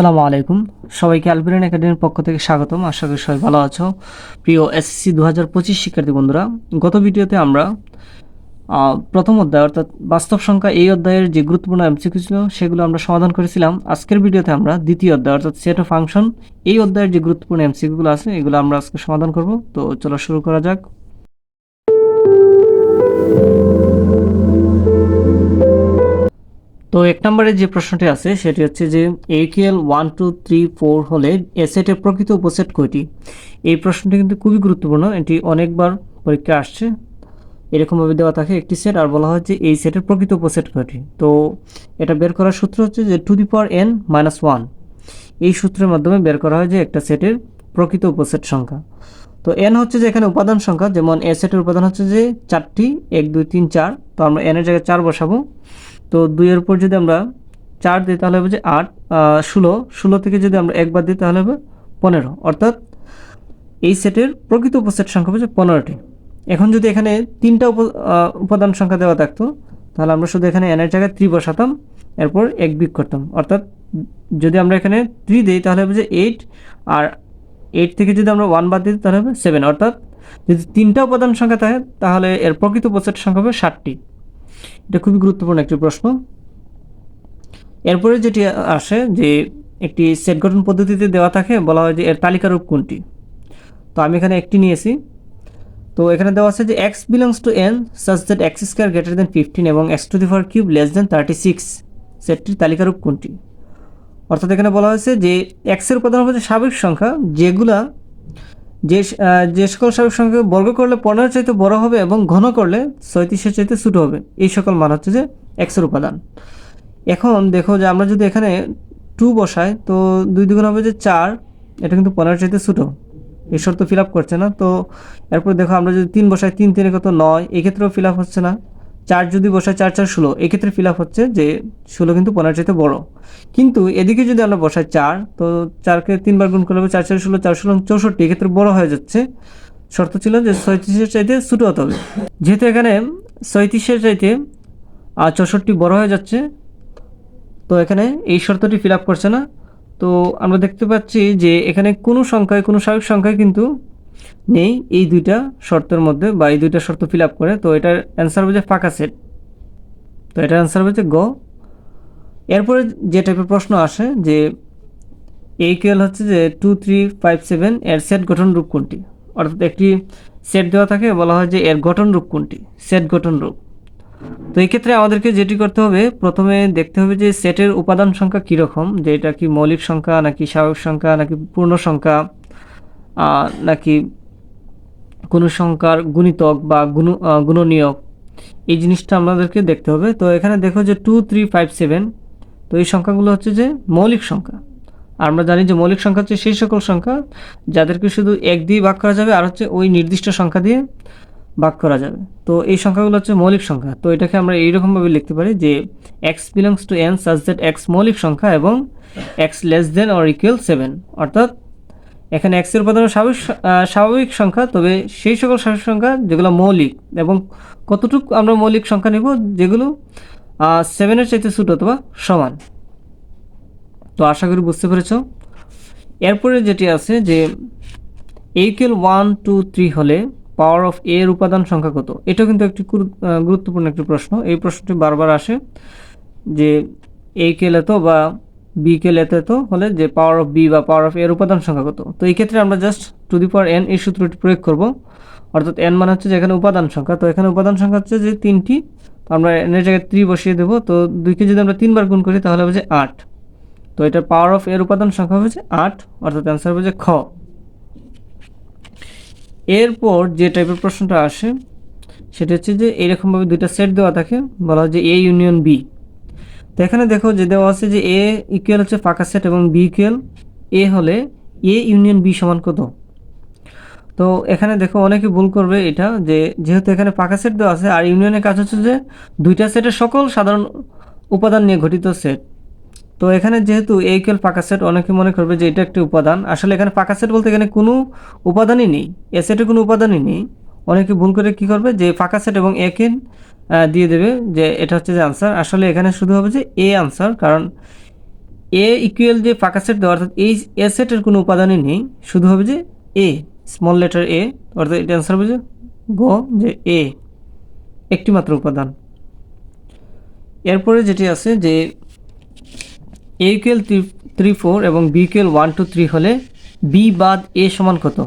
আসসালামু আলাইকুম। সবাইকে আলবিরান একাডেমির পক্ষ থেকে স্বাগতম। আশা করি সবাই ভালো আছো। প্রিয় এসএসসি দু হাজার পঁচিশ শিক্ষার্থী বন্ধুরা, গত ভিডিওতে আমরা প্রথম অধ্যায় অর্থাৎ বাস্তব সংখ্যা এই অধ্যায়ের যে গুরুত্বপূর্ণ এমসিকিউ ছিল, সেগুলো আমরা সমাধান করেছিলাম। আজকের ভিডিওতে আমরা দ্বিতীয় অধ্যায় অর্থাৎ সেট অফ ফাংশন এই অধ্যায়ের যে গুরুত্বপূর্ণ এমসিকিউগুলো আছে, এগুলো আমরা আজকে সমাধান করব। তো চলো শুরু করা যাক। তো এক নম্বরে যে প্রশ্নটি আছে, সেটি হচ্ছে যে একিএল ওয়ান টু থ্রি ফোর হলে এ সেটের প্রকৃত উপসেট কয়টি? এই প্রশ্নটি কিন্তু খুবই গুরুত্বপূর্ণ। এটি অনেকবার পরীক্ষা আসছে। এরকমভাবে দেওয়া থাকে একটি সেট আর বলা হয় যে এই সেটের প্রকৃত উপসেট কয়টি। তো এটা বের করার সূত্র হচ্ছে যে two the power n minus one এই সূত্রের মাধ্যমে বের করা হয় যে একটা সেটের প্রকৃত উপসেট সংখ্যা। তো এন হচ্ছে যে এখানে উপাদান সংখ্যা, যেমন এ সেটের উপাদান হচ্ছে যে চারটি, এক, দুই, তিন, চার। তো আমরা এনের জায়গায় চার বসাবো। তো দুইয়ের উপর যদি আমরা চার দিই, তাহলে হবে যে আট ষোলো। ষোলো থেকে যদি আমরা একবার দিই, তাহলে হবে পনেরো। অর্থাৎ এই সেটের প্রকৃত উপসেট সংখ্যা হচ্ছে পনেরোটি। এখন যদি এখানে তিনটা উপ উপাদান সংখ্যা দেওয়া থাকতো, তাহলে আমরা শুধু এখানে এনের জায়গায় ত্রি বসাতাম, এরপর এক বিক করতাম। অর্থাৎ যদি আমরা এখানে থ্রি দিই, তাহলে হবে যে এইট আর এইট থেকে যদি আমরা ওয়ান বাদ দিই, তাহলে হবে সেভেন অর্থাৎ যদি তিনটা উপাদান সংখ্যা থাকে, তাহলে এর প্রকৃত উপসেট সংখ্যা হবে ষাটটি। এটা খুবই গুরুত্বপূর্ণ একটি প্রশ্ন। এরপরে যেটি আসে যে একটি সেট গঠন পদ্ধতিতে দেওয়া থাকে, বলা হয় যে এর তালিকারূপ কোনটি? তো আমি এখানে একটি নিয়েছি। তো এখানে দেওয়া আছে যে x belongs to N such that x square greater than fifteen এবং x to the four cube less than thirty six সেটটির তালিকারূপ কোনটি? অর্থাৎ এখানে বলা হয়েছে যে এক্সের উপাদান হচ্ছে স্বাভাবিক সংখ্যা যেগুলা যে যে সকল স্বাভাবিক সঙ্গে বর্গ করলে পনেরো চাইতে বড় হবে এবং ঘন করলে ছয়ত্রিশের চাইতে ছোটো হবে। এই সকল মান হচ্ছে যে এক্সের উপাদান। এখন দেখো যে আমরা যদি এখানে টু বসাই, তো দুই দুগুণ হবে যে চার, এটা কিন্তু পনেরো চাইতে ছোটো। এই শর্ত ফিল আপ করছে না, তো এরপর দেখো আমরা যদি তিন বসাই, তিন তিনে কত? নয়। এক্ষেত্রেও ফিল আপ হচ্ছে না। চার যদি বসাই চার চার, ষোলো, এক্ষেত্রে ফিল আপ হচ্ছে যে ষোলো কিন্তু পনেরো চাইতে বড়। কিন্তু এদিকে যদি আমরা বসাই চার, তো চারকে তিনবার গুণ করলে চার চার, ষোলো চার, ষোলো, চৌষট্টি, এক্ষেত্রে বড় হয়ে যাচ্ছে। শর্ত ছিল যে ছয়ত্রিশের চাইতে ছোটো হতে হবে। যেহেতু এখানে ছয়ত্রিশের চাইতে আর চৌষট্টি বড় হয়ে যাচ্ছে, তো এখানে এই শর্তটি ফিল আপ করছে না। তো আমরা দেখতে পাচ্ছি যে এখানে কোনো সংখ্যায়, কোনো স্বাভাবিক সংখ্যায় কিন্তু নেই, এই দুইটা শর্তের মধ্যে বা এই দুইটা শর্ত ফিল আপ করে। তো এটার অ্যান্সার হচ্ছে ফাঁকা সেট তো এটার অ্যান্সার হচ্ছে গ এরপরে যে টাইপের প্রশ্ন আসে যে, এই কেল হচ্ছে যে টু থ্রি ফাইভ সেভেন এর সেট গঠন রূপ কোনটি? অর্থাৎ একটি সেট দেওয়া থাকে, বলা হয় যে এর গঠন রূপ কোনটি? সেট গঠন রূপ। তো এই ক্ষেত্রে আমাদেরকে যেটি করতে হবে, প্রথমে দেখতে হবে যে সেটের উপাদান সংখ্যা কীরকম, যে এটা কি মৌলিক সংখ্যা, নাকি স্বাভাবিক সংখ্যা, নাকি পূর্ণ সংখ্যা। নাকি কোনো সংখ্যার গুণিতক বা গুণ গুণনীয়ক, এই জিনিসটা আমাদেরকে দেখতে হবে। তো এখানে দেখো যে টু থ্রি ফাইভ সেভেন তো এই সংখ্যাগুলো হচ্ছে যে মৌলিক সংখ্যা। আমরা জানি যে মৌলিক সংখ্যা হচ্ছে সেই সকল সংখ্যা যাদেরকে শুধু এক দিয়ে ভাগ করা যাবে, আর হচ্ছে ওই নির্দিষ্ট সংখ্যা দিয়ে ভাগ করা যাবে। তো এই সংখ্যাগুলো হচ্ছে মৌলিক সংখ্যা। তো এটাকে আমরা এইরকমভাবে লিখতে পারি যে x belongs to N such that x মৌলিক সংখ্যা এবং x less than or equal seven অর্থাৎ এখানে এক্সের উপাদান স্বাভাবিক স্বাভাবিক সংখ্যা, তবে সেই সকল স্বাভাবিক সংখ্যা যেগুলো মৌলিক এবং কতটুকু আমরা মৌলিক সংখ্যা নেব, যেগুলো সেভেনের চাইতে ছোটো অথবা সমান। তো আশা করি বুঝতে পেরেছ। এরপরে যেটি আছে যে এইকেল ওয়ান টু থ্রি হলে পাওয়ার অফ এর উপাদান সংখ্যা কত? এটাও কিন্তু একটি গুরুত্বপূর্ণ একটি প্রশ্ন। এই প্রশ্নটি বারবার আসে যে এই কেল এত বা বি কেল এত এত হলে যে পাওয়ার অফ বি বা পাওয়ার অফ এর উপাদান সংখ্যা কত? তো এই ক্ষেত্রে আমরা just two the power n এই সূত্রটি প্রয়োগ করব। অর্থাৎ এন মানে হচ্ছে যে এখানে উপাদান সংখ্যা। তো এখানে উপাদান সংখ্যা হচ্ছে যে তিনটি। আমরা এনের জায়গায় ত্রি বসিয়ে দেবো। তো দুইকে যদি আমরা তিনবার গুণ করি তাহলে হবে যে আট। তো এটা পাওয়ার অফ এর উপাদান সংখ্যা হচ্ছে আট। অর্থাৎ অ্যান্সার হবে যে খ। এরপর যে টাইপের প্রশ্নটা আসে, সেটা হচ্ছে যে এরকমভাবে দুইটা সেট দেওয়া থাকে। বলা হয় যে এ ইউনিয়ন বি তো এখানে দেখো যে দেওয়া আছে যে এ ইকুয়াল হচ্ছে ফাঁকা সেট এবং বি ইকুয়াল এ হলে এ ইউনিয়ন বি সমান কত? তো এখানে দেখো অনেকে ভুল করবে এটা যে যেহেতু এখানে ফাঁকা সেট দেওয়া আছে, আর ইউনিয়নের কাজ হচ্ছে যে দুইটা সেটের সকল সাধারণ উপাদান নিয়ে গঠিত সেট। তো এখানে যেহেতু এ ইকুয়াল ফাঁকা সেট, অনেকে মনে করবে যে এটা একটি উপাদান। আসলে এখানে ফাঁকা সেট বলতে এখানে কোনো উপাদানই নেই। এ সেটে কোনো উপাদানই নেই। অনেকে ভুল করে কি করবে যে ফাঁকা সেট এবং একে দিয়ে দেবে যে এটা হচ্ছে যে আনসার আসলে এখানে শুধু হবে যে এ আনসার কারণ এ ইকুয়াল যে ফাঁকা সেট দেওয়া, অর্থাৎ এই এ সেটের কোনো উপাদানই নেই। শুধু হবে যে এ স্মল লেটার এ অর্থাৎ এটা অ্যান্সার হবে যে গ যে এ একটি মাত্র উপাদান। এরপরে যেটি আছে যে এ ইকুয়াল থ্রি ফোর এবং B equal one two three হলে বি বাদ এ সমান কত?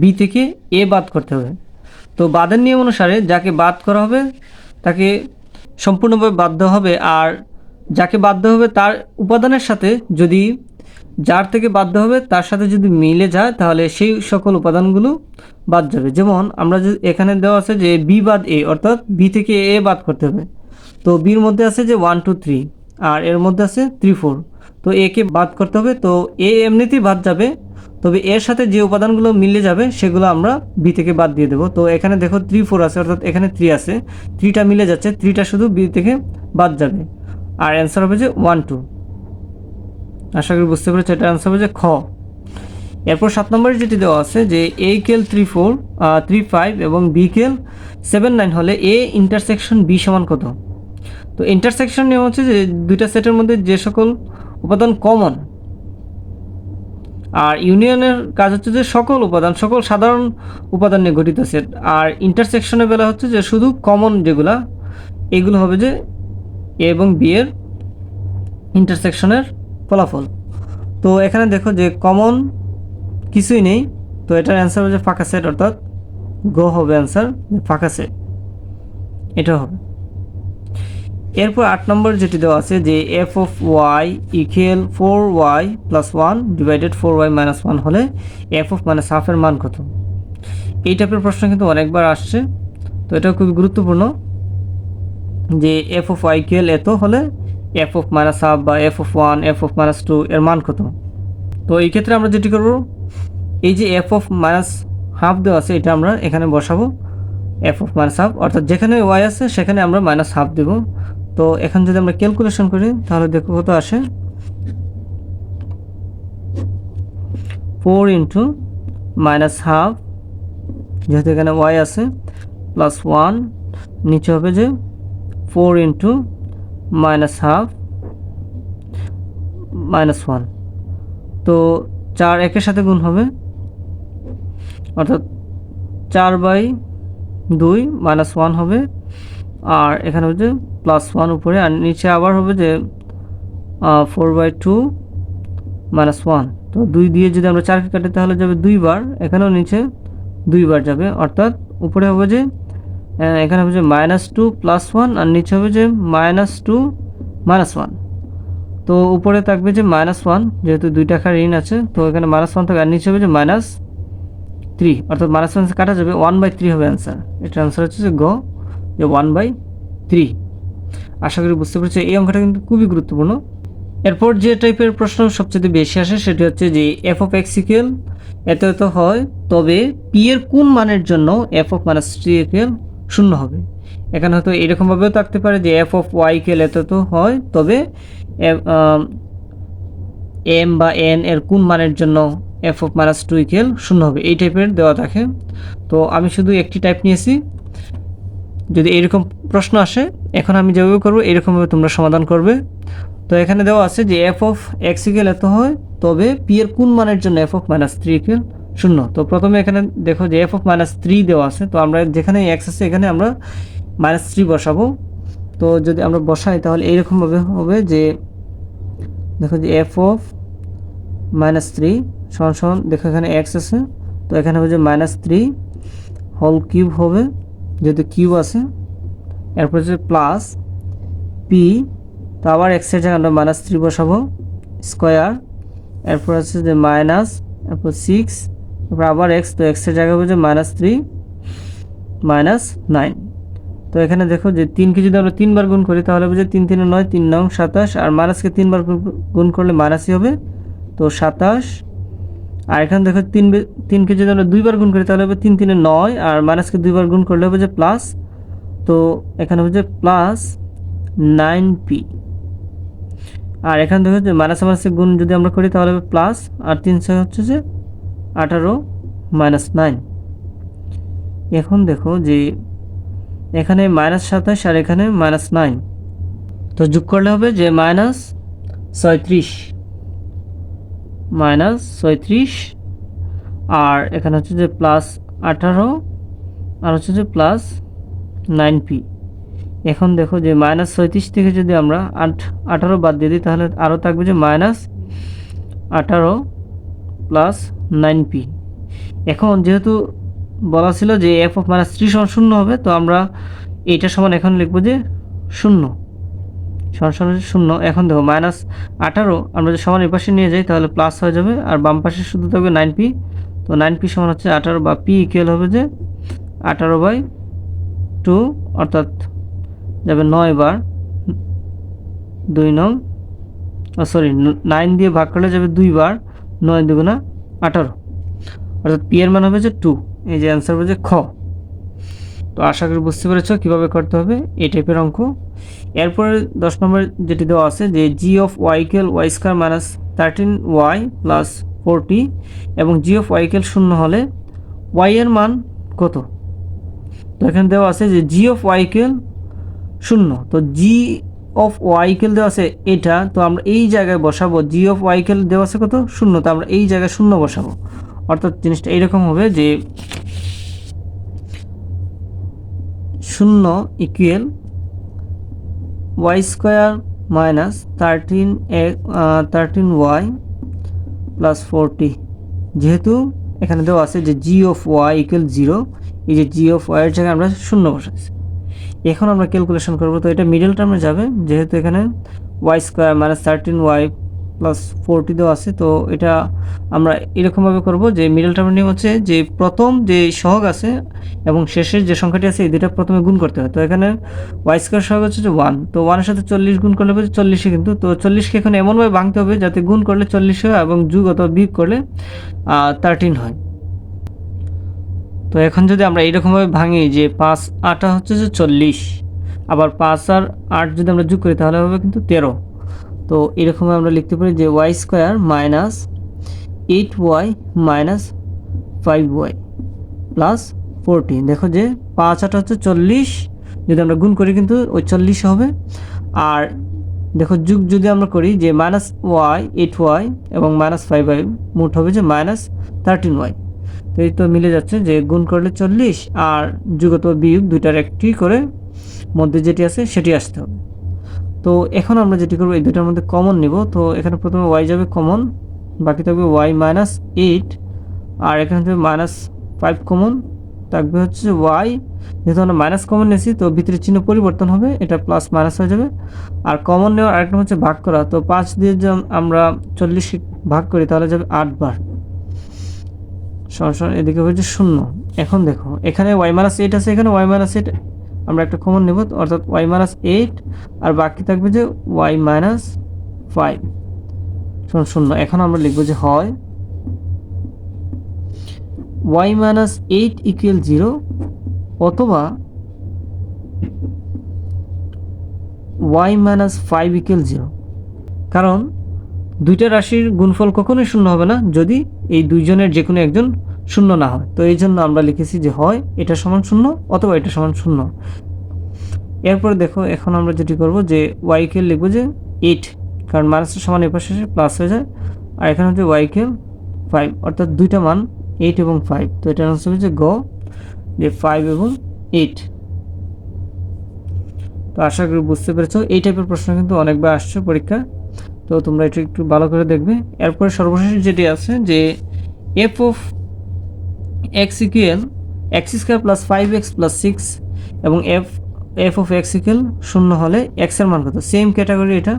বি থেকে এ বাদ করতে হবে। তো বাদের নিয়ম অনুসারে যাকে বাদ করা হবে, তাকে সম্পূর্ণভাবে বাধ্য হবে। আর যাকে বাধ্য হবে, তার উপাদানের সাথে যদি যার থেকে বাধ্য হবে, তার সাথে যদি মিলে যায়, তাহলে সেই সকল উপাদানগুলো বাদ যাবে। যেমন আমরা যদি এখানে দেওয়া আছে যে বি বাদ এ, অর্থাৎ বি থেকে এ বাদ করতে হবে। তো বির মধ্যে আছে যে ওয়ান টু থ্রি আর এর মধ্যে আছে থ্রি ফোর তো একে বাদ করতে হবে, তো এ এমনিতেই বাদ যাবে তবে এর সাথে যে উপাদানগুলো মিলে যাবে, সেগুলো আমরা বি থেকে বাদ দিয়ে দেবো। তো এখানে দেখো থ্রি ফোর আছে, অর্থাৎ এখানে থ্রি আছে। থ্রিটা মিলে যাচ্ছে থ্রিটা শুধু বি থেকে বাদ যাবে। আর অ্যান্সার হবে যে ওয়ান টু আশা করি বুঝতে পেরেছি, এটা অ্যান্সার হবে যে খ। এরপর সাত নম্বরে যেটি দেওয়া আছে যে A equal three four three five এবং বি কেল সেভেন নাইন হলে এ ইন্টারসেকশন বি সমান কত? তো ইন্টারসেকশন নিয়ম হচ্ছে যে দুইটা সেটের মধ্যে যে সকল উপাদান কমন আর ইউনিয়নের কাজ হচ্ছে যে সকল উপাদান, সকল সাধারণ উপাদান নিয়ে গঠিত সেট। আর ইন্টারসেকশনের বেলা হচ্ছে যে শুধু কমন যেগুলা, এগুলো হবে যে এ এবং বি এর ইন্টারসেকশনের ফলাফল। তো এখানে দেখো যে কমন কিছুই নেই, তো এটার অ্যান্সার হচ্ছে ফাঁকা সেট অর্থাৎ গো হবে অ্যান্সার ফাঁকা সেট। এটা হবে। এরপর আট নম্বর যেটি দেওয়া আছে যে f of y equal four y plus one divided four y minus one হলে এফ অফ মাইনাস হাফের মান কত? এই টাইপের প্রশ্ন কিন্তু অনেকবার আসছে। তো এটা খুবই গুরুত্বপূর্ণ যে এফ অফ ওয়াই ইকুয়াল এত হলে এফ অফ মাইনাস হাফ বা f of one f of minus two এর মান কত? তো এই ক্ষেত্রে আমরা যেটি করব, এই যে এফ অফ মাইনাস হাফ দেওয়া আছে, এটা আমরা এখানে বসাবো। এফ অফ মাইনাস হাফ অর্থাৎ যেখানে ওয়াই আছে, সেখানে আমরা মাইনাস হাফ দেব। তো এখন যদি আমরা ক্যালকুলেশন করি, তাহলে দেখো কত আসে? ফোর ইন্টু মাইনাস হাফ যেহেতু এখানে ওয়াই আছে প্লাস ওয়ান নিচে হবে যে four into minus half minus one তো চার একের সাথে গুণ হবে, অর্থাৎ চার বাই দুই মাইনাস ওয়ান হবে আর এখানে হচ্ছে প্লাস ওয়ান উপরে আর নিচে আবার হবে যে four by two minus one তো দুই দিয়ে যদি আমরা চারকে কাটি, তাহলে যাবে দুইবার এখানেও নিচে দুইবার যাবে। অর্থাৎ উপরে হবে যে এখানে হবে যে মাইনাস টু প্লাস ওয়ান আর নিচে হবে যে মাইনাস টু মাইনাস ওয়ান তো উপরে থাকবে যে মাইনাস ওয়ান যেহেতু দুই টাকার ঋণ আছে, তো এখানে মাইনাস ওয়ান থাকবে, আর নিচে হবে যে মাইনাস থ্রি অর্থাৎ মাইনাস ওয়ান কাটা যাবে ওয়ান বাই থ্রি হবে অ্যান্সার এটার অ্যান্সার হচ্ছে যে গ যে ওয়ান বাই থ্রি আশা করি বুঝতে পেরেছি, এই অঙ্কটা কিন্তু খুবই গুরুত্বপূর্ণ। এরপর যে টাইপের প্রশ্ন সবচেয়ে বেশি আসে সেটি হচ্ছে যে এফ অফ এক্স ইকুয়াল এত এত হয়, তবে পি এর কোন মানের জন্য f of minus three equal শূন্য হবে? এখানে হয়তো এরকমভাবেও থাকতে পারে যে এফ অফ ওয়াই ইকুয়াল এত এত হয়, তবে, এম বা এন এর কোন মানের জন্য f of minus two equal শূন্য হবে? এই টাইপের দেওয়া থাকে। তো আমি শুধু একটি টাইপ নিয়েছি। যদি এরকম প্রশ্ন আসে, এখন আমি যেভাবে করব এরকমভাবে তোমরা সমাধান করবে। তো এখানে দেওয়া আছে যে এফ অফ এক্স ইকুয়াল এত হয়, তবে পি এর কোন মানের জন্য f of minus three equal শূন্য? তো প্রথমে এখানে দেখো যে এফ অফ মাইনাস থ্রি দেওয়া আছে, তো আমরা যেখানে এক্স আছে, এখানে আমরা মাইনাস থ্রি বসাবো। তো যদি আমরা বসাই, তাহলে এইরকমভাবে হবে যে, দেখো যে এফ অফ মাইনাস থ্রি সমান সমান, দেখো এখানে এক্স আছে, তো এখানে হবে যে মাইনাস থ্রি হোল কিউব হবে। যেহেতু কিউ আছে, এরপর হচ্ছে প্লাস পি তো আবার এক্সের জায়গায় আমরা মাইনাস থ্রি বসাবো স্কোয়ার এরপর আছে যে মাইনাস এরপর সিক্স এরপর আবার এক্স তো এক্সের জায়গায় যে মাইনাস থ্রি মাইনাস নাইন তো এখানে দেখো যে তিনকে যদি আমরা তিনবার গুণ করি, তাহলে যে তিন তিনে নয়, তিন নং সাতাশ, আর মাইনাসকে তিনবার গুণ করলে মাইনাসই হবে, তো সাতাশ আর এখানে দেখো তিন তিনকে যদি আমরা দুইবার গুণ করি, তাহলে হবে তিন তিনে নয়, আর মাইনাসকে দুইবার গুণ করলে হবে যে প্লাস তো এখানে হবে যে প্লাস নাইন পি আর এখানে দেখো যে মাইনাস মাইনাসে গুণ যদি আমরা করি, তাহলে হবে প্লাস আর তিন ছয় হচ্ছে যে আঠারো মাইনাস নাইন এখন দেখো যে এখানে মাইনাস সাতাশ আর এখানে মাইনাস নাইন তো যোগ করলে হবে যে মাইনাস ছয়ত্রিশ। মাইনাস ছয়ত্রিশ, আর এখানে হচ্ছে যে প্লাস আঠারো, আর হচ্ছে যে প্লাস নাইন পি এখন দেখো যে মাইনাস ছয়ত্রিশ থেকে যদি আমরা আট, আঠারো বাদ দিয়ে দিই, তাহলে আরও থাকবে যে মাইনাস আঠারো প্লাস নাইন পি এখন যেহেতু বলা ছিল যে এফ অফ মাইনাস থ্রি সমান শূন্য হবে, তো আমরা এইটা সমান এখন লিখব যে শূন্য। সমান শূন্য, এখন দেখো মাইনাস আঠারো, আমরা যদি সমান এই পাশে নিয়ে যাই, তাহলে প্লাস হয়ে যাবে, আর বাম পাশে শুধু থাকবে নাইন পি তো নাইন পি সমান হচ্ছে আঠারো বা পি ইকুয়াল হবে যে আঠারো বাই টু অর্থাৎ যাবে নয় বার দুই নং সরি নাইন দিয়ে ভাগ করলে যাবে দুইবার নয় দুগুণা আঠারো, অর্থাৎ পি এর মান হবে যে টু এই যে অ্যান্সার হবে যে খ। তো আশা করি বুঝতে পেরেছ কীভাবে করতে হবে এই টাইপের অঙ্ক। এরপরে দশ নম্বর যেটি দেওয়া আছে যে g of y equal y square minus thirteen y plus forty এবং জি অফ ওয়াইকেল শূন্য হলে ওয়াই এর মান কত? তো এখানে দেওয়া আছে যে জি অফ ওয়াইকেল শূন্য। তো জি অফ ওয়াইকেল দেওয়া আছে এটা, তো আমরা এই জায়গায় বসাবো জি অফ ওয়াইকেল দেওয়া আছে কত? শূন্য। তো আমরা এই জায়গায় শূন্য বসাবো। অর্থাৎ জিনিসটা এইরকম হবে যে শূন্য equal y square minus thirteen thirteen y plus forty যেহেতু এখানে দেওয়া আছে যে g of y equal zero এই যে জি অফ ওয়াইয়ের জায়গায় আমরা শূন্য বসাচ্ছি এখন আমরা ক্যালকুলেশন করব, তো এটা মিডল টার্মে যাবে, যেহেতু এখানে y square minus thirteen y plus forty দেওয়া আছে, তো এটা আমরা এরকমভাবে করব যে মিডল টার্মের নিয়ম হচ্ছে যে প্রথম যে সহগ আছে এবং শেষের যে সংখ্যাটি আছে, এই দুটা প্রথমে গুণ করতে হয়। তো এখানে ওয়াই স্কোয়ার সহগ হচ্ছে যে ওয়ান তো ওয়ানের সাথে চল্লিশ গুণ করলে হবে চল্লিশে কিন্তু, তো চল্লিশকে এখন এমনভাবে ভাঙতে হবে যাতে গুণ করলে চল্লিশ হয় এবং যুগ অথবা বিয়োগ করলে থার্টিন হয়। তো এখন যদি আমরা এইরকমভাবে ভাঙি যে পাঁচ আটা হচ্ছে যে চল্লিশ, আবার পাঁচ আর আট যদি আমরা যোগ করি তাহলে হবে কিন্তু তেরো। তো এরকম আমরা লিখতে পারি যে y square minus eight y minus five y plus forty দেখো যে পাঁচ আট হচ্ছে চল্লিশ, যদি আমরা গুণ করি কিন্তু ওই চল্লিশ হবে। আর দেখো যুগ যদি আমরা করি যে মাইনাস ওয়াই এইট ওয়াই এবং মাইনাস ফাইভ ওয়াই মোট হবে যে মাইনাস থার্টিন ওয়াই তো এই তো মিলে যাচ্ছে যে গুণ করলে চল্লিশ, আর যুগত বিয়োগ দুইটার একটি করে মধ্যে যেটি আছে সেটি আসতে হবে। তো এখন আমরা যেটি করব, এই দুটার মধ্যে কমন নিব। তো এখানে প্রথমে ওয়াই যাবে কমন বাকি থাকবে ওয়াই মাইনাস এইট আর এখানে থাকবে মাইনাস ফাইভ কমন থাকবে হচ্ছে ওয়াই যেহেতু আমরা মাইনাস কমন নিয়েছি, তো ভিতরে চিহ্ন পরিবর্তন হবে, এটা প্লাস মাইনাস হয়ে যাবে। আর কমন নেওয়ার আরেকটা হচ্ছে ভাগ করা। তো পাঁচ দিয়ে যে আমরা চল্লিশ ভাগ করি, তাহলে যাবে আটবার সরাসরি এদিকে হচ্ছে শূন্য। এখন দেখো, এখানে ওয়াই মাইনাস এইট আছে, এখানে ওয়াই মাইনাস এইট আমরা একটা কমন নেব, অর্থাৎ ওয়াই মাইনাস এইট আর বাকি থাকবে যে ওয়াই মাইনাস ফাইভ শূন্য শূন্য এখন আমরা লিখব যে হয় y minus eight equal zero অথবা y minus five equal zero কারণ দুইটা রাশির গুণফল কখনোই শূন্য হবে না, যদি এই দুইজনের যে কোনো একজন শূন্য না হয়। তো এই জন্য আমরা লিখেছি যে হয়, এটা সমান শূন্য অথবা এটা সমান শূন্য। এরপরে দেখো, এখন আমরা যেটি করব যে ওয়াইকে লিখব যে এইট কারণ মাইনাসের সমান এপাশে প্লাস হয়ে যায়। আর এখানে হচ্ছে ওয়াইকে ফাইভ অর্থাৎ দুইটা মান এইট এবং ফাইভ তো এটার আনসার হচ্ছে গ যে ফাইভ এবং এইট তো আশা করি বুঝতে পেরেছ, এই টাইপের প্রশ্ন কিন্তু অনেকবার আসছে পরীক্ষা তো তোমরা এটা একটু ভালো করে দেখবে। এরপরে সর্বশেষ যেটি আছে যে f of x equal x square plus five x plus six এবং f f of x equal শূন্য হলে এক্সের মান কত? সেম ক্যাটাগরি এটা।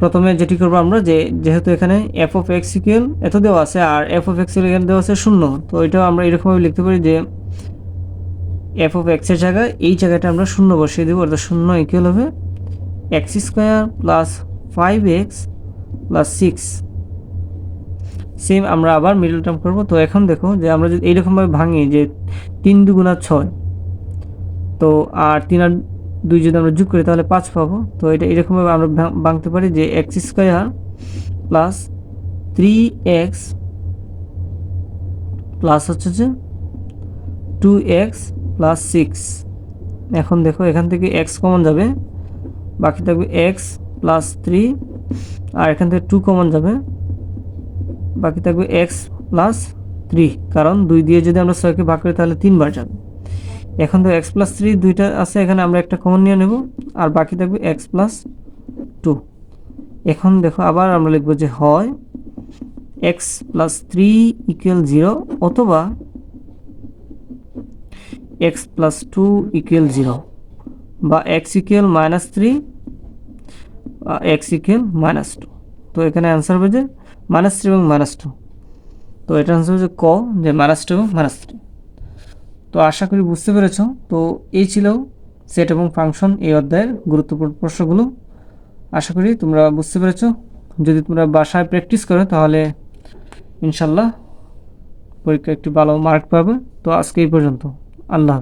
প্রথমে যেটি করব আমরা যে, যেহেতু এখানে এফ অফ এক্স ইকুয়াল এত দেওয়া আছে আর এফ অফ এক্স এখানে দেওয়া আছে শূন্য, তো এটাও আমরা এরকমভাবে লিখতে পারি যে এফ অফ এক্সের জায়গায় এই জায়গাটা আমরা শূন্য বসিয়ে দেবো, অর্থাৎ শূন্য ইকুয়াল হবে x square plus five x plus six same আমরা আবার মিডল টার্ম করব। তো এখন দেখো যে আমরা যদি এইরকমভাবে ভাঙি যে তিন দুগুণা ছয়, তো আর তিন আর দুই যদি আমরা যোগ করি তাহলে পাঁচ পাবো। তো এটা এরকমভাবে আমরা ভাঙতে পারি যে x square plus three x plus হচ্ছে যে টু এক্স প্লাস সিক্স এখন দেখো এখান থেকে এক্স কমন যাবে, বাকি থাকবে এক্স প্লাস থ্রি আর এখান থেকে টু কমন যাবে। বাকি থাকবে এক্স প্লাস থ্রি কারণ দুই দিয়ে যদি আমরা ছয়কে ভাগ করি, তাহলে তিনবার যাবে। এখন তো এক্স প্লাস থ্রি দুইটা আছে, এখানে আমরা একটা কমন নিয়ে নেব। আর বাকি থাকবে এক্স প্লাস টু এখন দেখো, আবার আমরা লিখব যে হয় x plus three equal zero অথবা x plus two equal zero বা x equal minus three x equal minus two তো এখানে অ্যান্সার হবে যে মাইনাস এবং মাইনাস টু তো এটা অ্যান্সার হচ্ছে ক, যে মাইনাস টু এবং মাইনাস থ্রি তো আশা করি বুঝতে পেরেছ। তো এই ছিল সেট এবং ফাংশন এই অধ্যায়ের গুরুত্বপূর্ণ প্রশ্নগুলো। আশা করি তোমরা বুঝতে পেরেছ। যদি তোমরা বাসায় প্র্যাকটিস করো, তাহলে ইনশাল্লাহ পরীক্ষা একটি ভালো মার্ক পাবে। তো আজকে এই পর্যন্ত। আল্লাহ